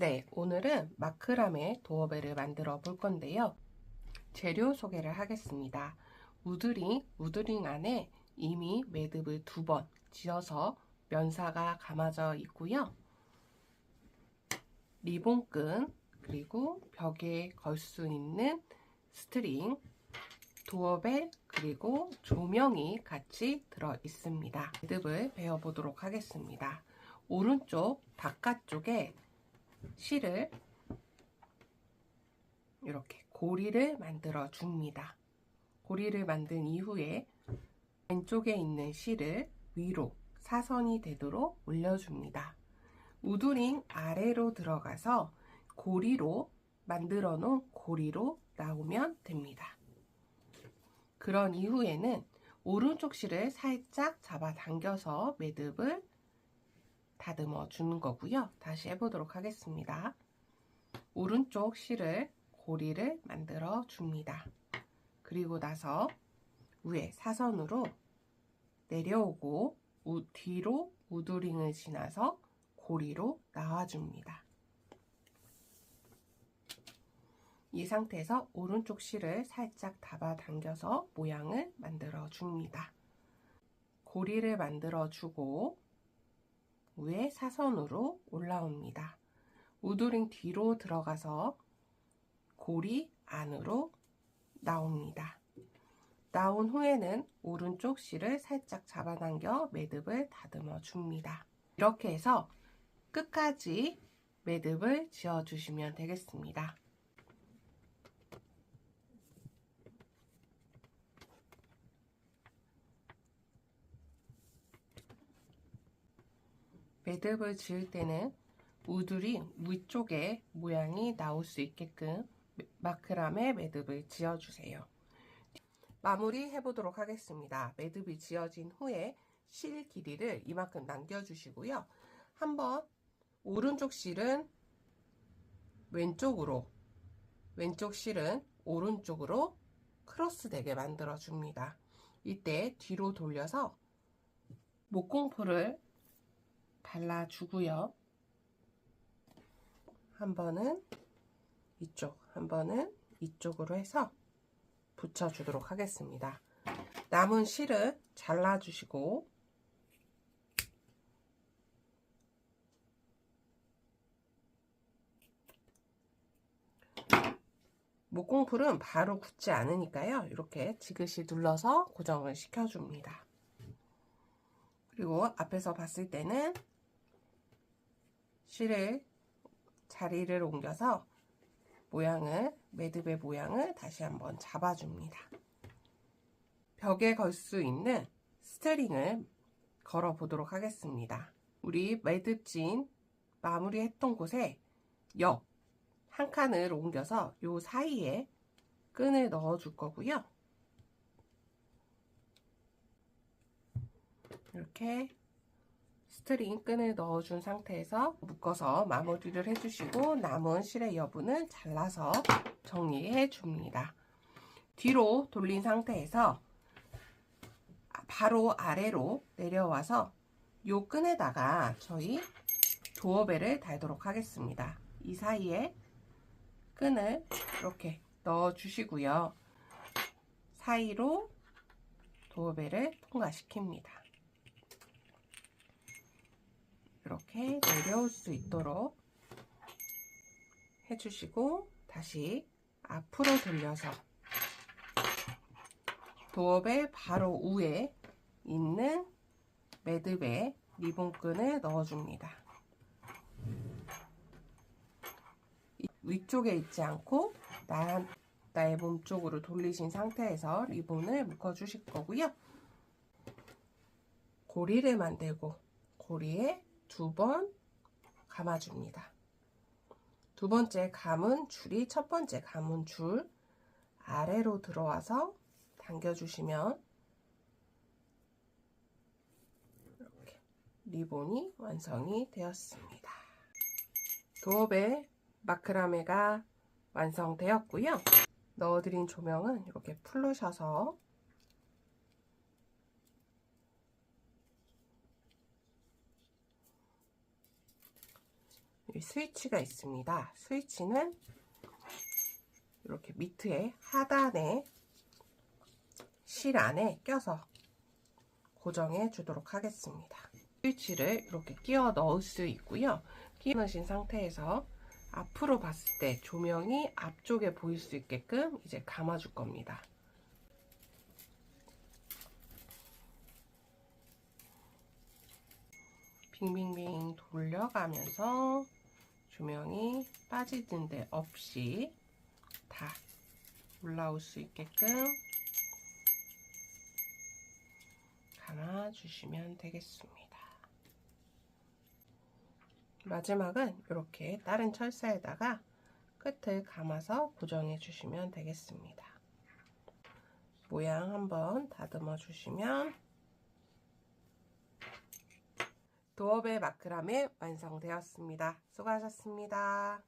네, 오늘은 마크라메 도어벨을 만들어 볼 건데요. 재료 소개를 하겠습니다. 우드링, 우드링 안에 이미 매듭을 두 번 지어서 면사가 감아져 있고요. 리본끈, 그리고 벽에 걸 수 있는 스트링, 도어벨, 그리고 조명이 같이 들어 있습니다. 매듭을 배워보도록 하겠습니다. 오른쪽 바깥쪽에 실을 이렇게 고리를 만들어 줍니다. 고리를 만든 이후에 왼쪽에 있는 실을 위로 사선이 되도록 올려줍니다. 우드링 아래로 들어가서 고리로 만들어 놓은 고리로 나오면 됩니다. 그런 이후에는 오른쪽 실을 살짝 잡아 당겨서 매듭을 다듬어 주는 거고요. 다시 해보도록 하겠습니다. 오른쪽 실을 고리를 만들어 줍니다. 그리고 나서 위에 사선으로 내려오고 우, 뒤로 우드링을 지나서 고리로 나와줍니다. 이 상태에서 오른쪽 실을 살짝 잡아 당겨서 모양을 만들어 줍니다. 고리를 만들어 주고 위에 사선으로 올라옵니다. 우드링 뒤로 들어가서 고리 안으로 나옵니다. 나온 후에는 오른쪽 실을 살짝 잡아당겨 매듭을 다듬어 줍니다. 이렇게 해서 끝까지 매듭을 지어 주시면 되겠습니다. 매듭을 지을 때는 우들이 위쪽에 모양이 나올 수 있게끔 마크람에 매듭을 지어주세요. 마무리 해보도록 하겠습니다. 매듭이 지어진 후에 실 길이를 이만큼 남겨주시고요. 한번 오른쪽 실은 왼쪽으로 왼쪽 실은 오른쪽으로 크로스 되게 만들어 줍니다. 이때 뒤로 돌려서 목공포를 발라주고요. 한 번은 이쪽, 한 번은 이쪽으로 해서 붙여주도록 하겠습니다. 남은 실을 잘라주시고 목공풀은 바로 굳지 않으니까요. 이렇게 지그시 눌러서 고정을 시켜줍니다. 그리고 앞에서 봤을 때는 실을 자리를 옮겨서 모양을 매듭의 모양을 다시 한번 잡아줍니다. 벽에 걸 수 있는 스트링을 걸어 보도록 하겠습니다. 우리 매듭진 마무리했던 곳에 옆한 칸을 옮겨서 요 사이에 끈을 넣어 줄 거고요. 이렇게 스트링 끈을 넣어준 상태에서 묶어서 마무리를 해주시고 남은 실의 여분은 잘라서 정리해 줍니다. 뒤로 돌린 상태에서 바로 아래로 내려와서 이 끈에다가 저희 도어벨을 달도록 하겠습니다. 이 사이에 끈을 이렇게 넣어 주시고요. 사이로 도어벨을 통과시킵니다. 이렇게 내려올 수 있도록 해주시고 다시 앞으로 돌려서 도어벨 바로 위에 있는 매듭에 리본끈을 넣어줍니다. 위쪽에 있지 않고 나, 나의 몸 쪽으로 돌리신 상태에서 리본을 묶어주실 거고요. 고리를 만들고 고리에 두 번 감아줍니다. 두 번째 감은 줄이 첫 번째 감은 줄 아래로 들어와서 당겨주시면 이렇게 리본이 완성이 되었습니다. 도어벨 마크라메가 완성되었고요. 넣어드린 조명은 이렇게 풀르셔서 스위치가 있습니다. 스위치는 이렇게 밑에 하단에 실 안에 껴서 고정해 주도록 하겠습니다. 스위치를 이렇게 끼워 넣을 수 있고요. 끼워 넣으신 상태에서 앞으로 봤을 때 조명이 앞쪽에 보일 수 있게끔 이제 감아줄 겁니다. 빙빙빙 돌려가면서 조명이 빠지는 데 없이 다 올라올 수 있게끔 감아주시면 되겠습니다. 마지막은 이렇게 다른 철사에다가 끝을 감아서 고정해 주시면 되겠습니다. 모양 한번 다듬어 주시면 도어벨 마크라멜 완성되었습니다. 수고하셨습니다.